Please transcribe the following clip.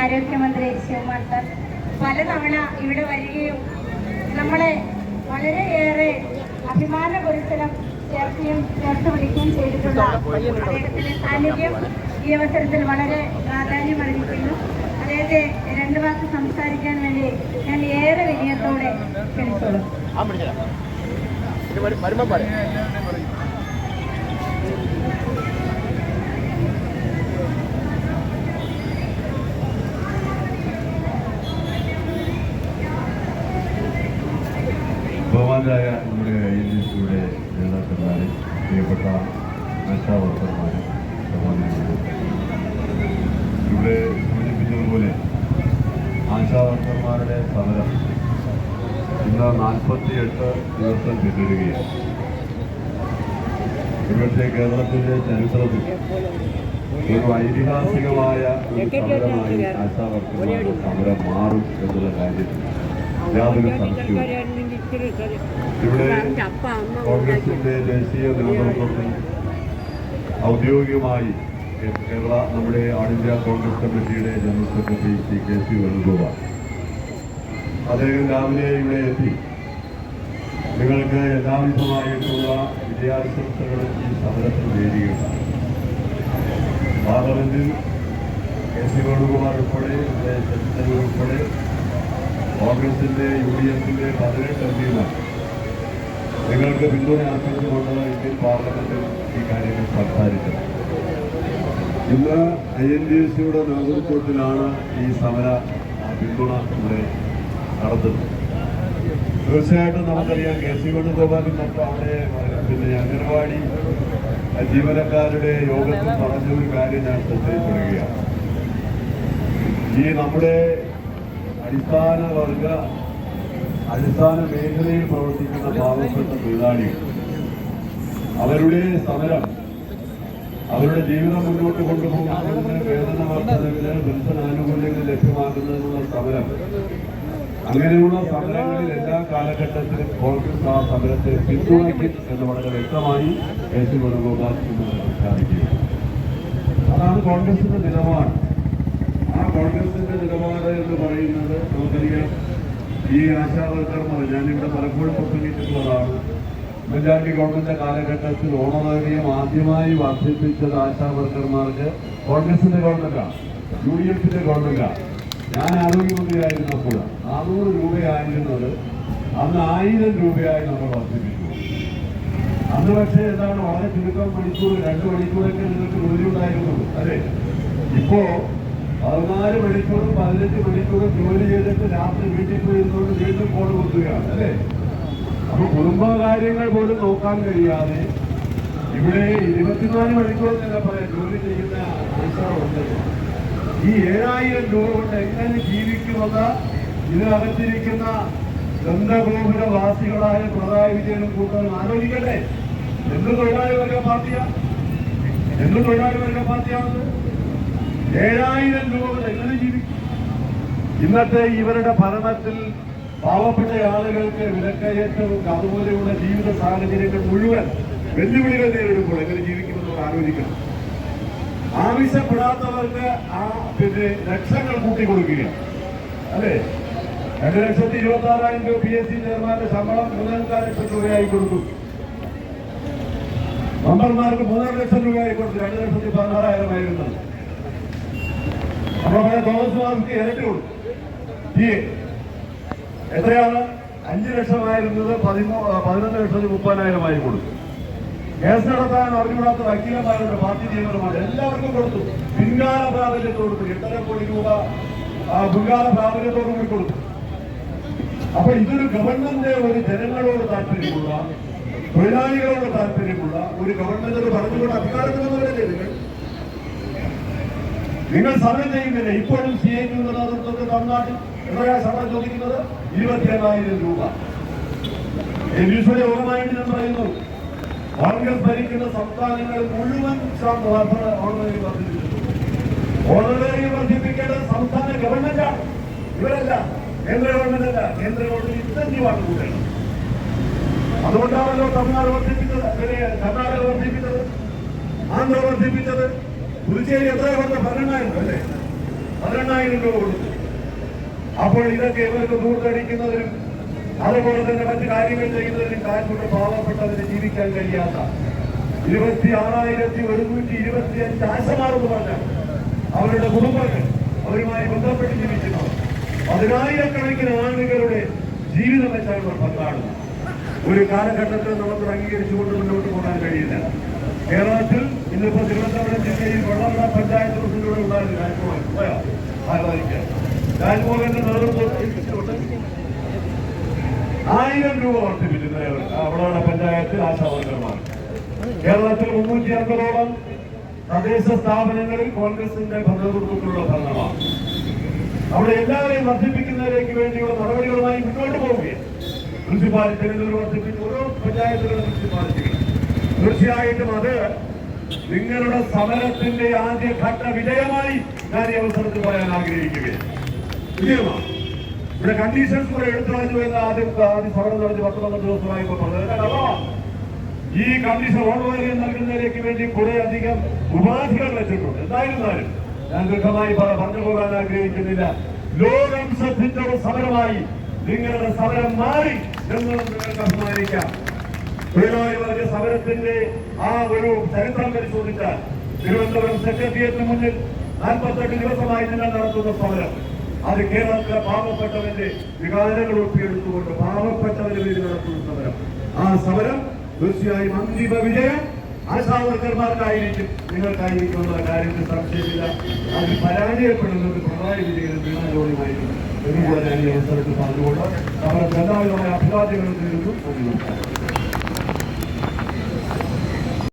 ആരോഗ്യമന്ത്രി ശിവകുമാർ സാർ പലതവണ ഇവിടെ വരികയും നമ്മളെ വളരെയേറെ അഭിമാന പുരസരം ചേർക്കുകയും ചേർത്ത് വിളിക്കുകയും ചെയ്തിട്ടുള്ള അദ്ദേഹത്തിന്റെ സാന്നിധ്യം ഈ അവസരത്തിൽ വളരെ പ്രാധാന്യം അറിയിക്കുന്നു അദ്ദേഹത്തെ രണ്ട് വാക്ക് സംസാരിക്കാൻ വേണ്ടി ഞാൻ ഏറെ വിനയത്തോടെ ക്ഷണിച്ചോളൂ ബഹുമാനായ നമ്മുടെ ഐ എൻ സിയുടെ നേതാക്കന്മാരെ പ്രിയപ്പെട്ട രക്ഷാവർത്തന്മാരെ ഇവിടെ സൂചിപ്പിച്ചതുപോലെ ആശാവർത്തന്മാരുടെ സമരം ഇന്ന് നാൽപ്പത്തിയെട്ട് ദിവസം പിന്നിടുകയാണ്. ഒരുപക്ഷെ കേരളത്തിന്റെ ചരിത്രത്തിൽ ഒരു ഐതിഹാസികമായ സമരമായി ആശാവർത്തന്മാരുടെ സമരം മാറും എന്നുള്ള കാര്യത്തിൽ യാതൊരു സംശയവും ഇവിടെ കോൺഗ്രസിന്റെ ദേശീയ നേതൃത്വത്തിൽ ഔദ്യോഗികമായി കേരള നമ്മുടെ ഓൾ ഇന്ത്യ കോൺഗ്രസ് കമ്മിറ്റിയുടെ general secretary C K C Venugopal. അദ്ദേഹം രാവിലെ ഇവിടെ എത്തി. നിങ്ങൾക്ക് എല്ലാവിധമായിട്ടുള്ള വിദ്യാഭ്യാസങ്ങളും ഈ സമരത്തിൽ നേടിയിട്ടുണ്ട് പാർലമെന്റിൽ കെ സി വേണുഗോപാൽ ഉൾപ്പെടെ ഇവിടെ ശശിതരൂർ ഉൾപ്പെടെ കോൺഗ്രസിന്റെ യു ഡി എഫിന്റെ പതിനെട്ട് എം പിമാർ നിങ്ങൾക്ക് പിന്തുണ അർപ്പിച്ചുകൊണ്ട് ഇന്ത്യൻ പാർലമെന്റിൽ ഈ കാര്യങ്ങൾ സംസാരിച്ചത് ഇന്ന് ഐ എൻ ഡി എസ് സിയുടെ നേതൃത്വത്തിലാണ് ഈ സമര പിന്തുണ ഇവിടെ നടത്തുന്നത്. തീർച്ചയായിട്ടും നമുക്കറിയാം കെ സി വേണുഗോപാലും നമുക്ക് അവിടെ പിന്നെ അംഗൻവാടി ജീവനക്കാരുടെ യോഗത്തിൽ പറഞ്ഞ ഒരു കാര്യം ഞാൻ ശ്രദ്ധയിൽപ്പെടുകയാണ്. ഈ നമ്മുടെ അടിസ്ഥാന വർഗ അടിസ്ഥാന മേഖലയിൽ പ്രവർത്തിക്കുന്ന പാവപ്പെട്ട തൊഴിലാളികൾ അവരുടെ സമരം അവരുടെ ജീവിതം മുന്നോട്ട് കൊണ്ടുപോകുന്നതിന് വേതന വർധനവിന് പെൻഷൻ ആനുകൂല്യങ്ങൾ ലഭ്യമാക്കുന്നതിനുള്ള സമരം. അങ്ങനെയുള്ള സമരങ്ങളിൽ എല്ലാ കാലഘട്ടത്തിലും കോൺഗ്രസ് ആ സമരത്തെ പിന്തുണയ്ക്കും എന്ന് വളരെ വ്യക്തമായി എ. സി. വേണുഗോപാൽ പ്രഖ്യാപിക്കുകയാണ് അതാണ് കോൺഗ്രസിന്റെ നിലപാട്. ആ കോൺഗ്രസിന്റെ നിലപാട് എന്ന് പറയുന്നത് നമുക്കറിയാം ഈ ആശാവർക്കർമാർ ഞാനിവിടെ പലപ്പോഴും പ്രസംഗിച്ചിട്ടുള്ളതാണ്. മെജോറിറ്റി ഗവൺമെന്റ് കാലഘട്ടത്തിൽ ഓണറേറിയം ആദ്യമായി വർദ്ധിപ്പിച്ചത് ആശാവർക്കർമാർക്ക് കോൺഗ്രസിന്റെ ഗവൺമെന്റാണ് യു ഡി എഫിന്റെ ഗവൺമെന്റാണ് ഞാൻ ആരോഗ്യമന്ത്രിയായിരുന്നപ്പോൾ നാനൂറ് രൂപയായിരുന്നത് അന്ന് ആയിരം രൂപയായി നമ്മൾ വർദ്ധിപ്പിച്ചു. അന്ന് പക്ഷേ എന്താണ് വളരെ ചുരുക്കം മണിക്കൂർ രണ്ട് മണിക്കൂറൊക്കെ നിങ്ങൾക്ക് ജോലി ഉണ്ടായിരുന്നുള്ളൂ അല്ലേ? ഇപ്പോ പതിനാല് മണിക്കൂറും പതിനഞ്ച് മണിക്കൂറും ജോലി ചെയ്തിട്ട് രാത്രി വീട്ടിൽ പോയി ഇരുന്നുകൊണ്ട് വീണ്ടും ഫോൺ കൊടുക്കുകയാണ് അല്ലേ? അപ്പൊ കുടുംബകാര്യങ്ങൾ പോലും നോക്കാൻ കഴിയാതെ ഇവിടെ ഇരുപത്തിനാല് മണിക്കൂർ തന്നെ പറയാം ജോലി ചെയ്യുന്ന ഉണ്ട് ഈ ഏഴായിരം രൂപ കൊണ്ട് എങ്ങനെ ജീവിക്കുമെന്ന് ഇതിനകത്തിരിക്കുന്ന ഗന്ധഗോപുരവാസികളായ പിണറായി വിജയനും കൂട്ടരും ആലോചിക്കട്ടെ. എന്ത് തൊഴിലാളി വർഗ പാർട്ടിയാ? എന്ത് തൊഴിലാളി വർഗ പാർട്ടിയാണത്? ഏഴായിരം രൂപ എങ്ങനെ ജീവിക്കും? ഇന്നത്തെ ഇവരുടെ ഭരണത്തിൽ പാവപ്പെട്ട ആളുകൾക്ക് വിലക്കയറ്റവും അതുപോലെയുള്ള ജീവിത സാഹചര്യങ്ങൾ മുഴുവൻ വെല്ലുവിളികൾ നേരിടുമ്പോൾ എങ്ങനെ ജീവിക്കുമെന്ന് ആലോചിക്കണം. ആവശ്യപ്പെടാത്തവർക്ക് ആ പിന്നെ ലക്ഷങ്ങൾ കൂട്ടിക്കൊടുക്കുകയാണ്. അല്ലേ? രണ്ട് ലക്ഷത്തി ഇരുപത്തി ആറായിരം രൂപ പി എസ് സി ചെയർമാന്റെ ശമ്പളം മൂന്നര ലക്ഷം രൂപയായി കൊടുത്തു. മെമ്പർമാർക്ക് മൂന്നര ലക്ഷം രൂപയായി കൊടുത്തു. രണ്ട് ലക്ഷത്തി പതിനാറായിരം അപ്പൊ പറയാം തോമസ് മാർക്ക് ഇരട്ടി എത്രയാണ്? അഞ്ച് ലക്ഷമായിരുന്നത് പതിമൂ പതിനൊന്ന് ലക്ഷത്തി മുപ്പതിനായിരമായി കൊടുത്തു. കേസ് നടത്താൻ അറിഞ്ഞുകൂടാത്ത വക്കീലന്മാരുടെ പാർട്ടി നിയമനമാണ് എല്ലാവർക്കും കൊടുത്തു. പിൻകാല പ്രാബല്യത്തോട് എട്ടര കോടി രൂപ മുൻകാല പ്രാബല്യത്തോടു കൂടി കൊടുത്തു. അപ്പൊ ഇതൊരു ഗവൺമെന്റ് ഒരു ജനങ്ങളോട് താല്പര്യമുള്ള തൊഴിലാളികളോട് താല്പര്യമുള്ള ഒരു ഗവൺമെന്റ് പറഞ്ഞുകൊണ്ട് അധികാരത്തിൽ വന്നവരല്ലേ നിങ്ങൾ നിങ്ങൾ സമരം ചെയ്യുന്നില്ല ഇപ്പോഴും സി ഐ ടിയുടെ നേതൃത്വത്തിൽ തമിഴ്നാട്ടിൽ എത്രയാ സമരം ചോദിക്കുന്നത്? ഇരുപത്തിയേഴായിരം രൂപ. ഞാൻ പറയുന്നു കോൺഗ്രസ് ഭരിക്കുന്ന സംസ്ഥാനങ്ങൾ മുഴുവൻ ഓണറേറി വർദ്ധിപ്പിച്ചിട്ടുണ്ട്. വർദ്ധിപ്പിക്കേണ്ടത് സംസ്ഥാന ഗവൺമെന്റാണ്. ഇവരല്ല കേന്ദ്ര ഗവൺമെന്റ് അല്ല കേന്ദ്ര ഗവൺമെന്റ് ഇൻസെന്റീവാണ് കൂട്ടേണ്ടത് അതുകൊണ്ടാണല്ലോ തമിഴ്നാട് വർദ്ധിപ്പിച്ചത്. കർണാടക വർദ്ധിപ്പിച്ചത് ആന്ധ്ര വർദ്ധിപ്പിച്ചത്. പുതുച്ചേരി എത്ര കൊണ്ട രൂപ അല്ലേ? പതിനെണ്ണായിരം രൂപ കൊടുത്തു. അപ്പോൾ ഇതൊക്കെ ഇവർക്ക് ദൂർത്തടിക്കുന്നതിനും അതുപോലെ തന്നെ മറ്റു കാര്യങ്ങൾ ചെയ്യുന്നതിനും കാറ്റുകൊണ്ട് പാവപ്പെട്ടവന് ജീവിക്കാൻ കഴിയാത്ത ഇരുപത്തി ആറായിരത്തി ഒരുന്നൂറ്റി ഇരുപത്തി അഞ്ച് ആശമാരെന്ന് പറഞ്ഞാൽ അവരുടെ കുടുംബങ്ങൾ അവരുമായി ബന്ധപ്പെട്ട് ജീവിക്കുന്നു. പതിനായിരക്കണക്കിന് ആളുകളുടെ ജീവിതം വെച്ചാണ് ഇവർ പങ്കാടുന്നത്. ഒരു കാലഘട്ടത്തിൽ നമുക്ക് അംഗീകരിച്ചുകൊണ്ട് മുന്നോട്ട് പോകാൻ കഴിയില്ല. കേരളത്തിൽ ഇന്നിപ്പോ തിരുവനന്തപുരം ജില്ലയിൽ വെള്ളമുള്ള പഞ്ചായത്ത് പ്രസിഡന്റുകൾ ഉണ്ടായിരുന്നു ആയിരം രൂപ വർദ്ധിപ്പിച്ചിട്ടുണ്ട് അവിടെയാണ് പഞ്ചായത്തിൽ ആശാവർക്കർമാർ. കേരളത്തിൽ മുന്നൂറ്റി അൻപതോളം തദ്ദേശ സ്ഥാപനങ്ങളിൽ കോൺഗ്രസിന്റെ ഭരണകൂടത്തിലുള്ള ഭരണമാണ്. അവിടെ എല്ലാവരെയും വർദ്ധിപ്പിക്കുന്നതിലേക്ക് വേണ്ടിയുള്ള നടപടികളുമായി മുന്നോട്ട് പോവുകയാണ്. മുനിസിപ്പാലിറ്റികളിൽ വർദ്ധിപ്പിച്ച് ഓരോ പഞ്ചായത്തുകളും മുനിസിപ്പാലിറ്റികൾ. തീർച്ചയായിട്ടും അത് നിങ്ങളുടെ സമരത്തിന്റെ ആദ്യഘട്ട വിജയമായി ഞാൻ ഈ അവസരത്തിൽ പറയാൻ ആഗ്രഹിക്കുകയാണ്. കണ്ടീഷൻസ് കൂടെ എടുത്തു കളഞ്ഞു എന്ന് ആദ്യം ആദ്യം സമരം നടത്തി പത്ത് പന്ത്രണ്ട് ഈ കണ്ടീഷൻ ഓൺലൈനിൽ നൽകുന്നതിലേക്ക് വേണ്ടി കുറെ അധികം ഉപാധികൾ വെച്ചിട്ടുണ്ട്. എന്തായിരുന്നാലും ഞാൻ ദീർഘമായി പറഞ്ഞു പോകാൻ ആഗ്രഹിക്കുന്നില്ല. ലോകം ശ്രദ്ധിച്ച ഒരു സമരമായി നിങ്ങളുടെ സമരം മാറി എന്നും നിങ്ങൾക്ക് അഭിമാനിക്കാം. തൊഴിലാളി വർഗ സമരത്തിന്റെ ആ ഒരു ചരിത്രം പരിശോധിച്ചാൽ തിരുവനന്തപുരം സെക്രട്ടേറിയറ്റിന് മുന്നിൽ നാൽപ്പത്തെട്ട് ദിവസമായി നിങ്ങൾ നടത്തുന്ന സമരം. അത് കേരളത്തിലെ പാവപ്പെട്ടവന്റെ വികാരങ്ങൾ ഒപ്പിയെടുത്തുകൊണ്ട് പാവപ്പെട്ടവന് വേണ്ടി നടത്തുന്ന സമരം. ആ സമരം തീർച്ചയായും അന്തിമ വിജയം ആശാവർക്കർമാർക്കായിരിക്കും. നിങ്ങൾക്കായിരിക്കും എന്നുള്ള കാര്യത്തിൽ സംശയമില്ല. അത് പരാജയപ്പെടുന്നത് പിണറായി വിജയനും വീണാജോളിയുമായിരിക്കും എന്നുകൂടെ ഞാൻ ഈ അവസരത്തിൽ പറഞ്ഞുകൊണ്ട് അവരുടെ എല്ലാവിധമായ നന്ദി നമസ്കാരം.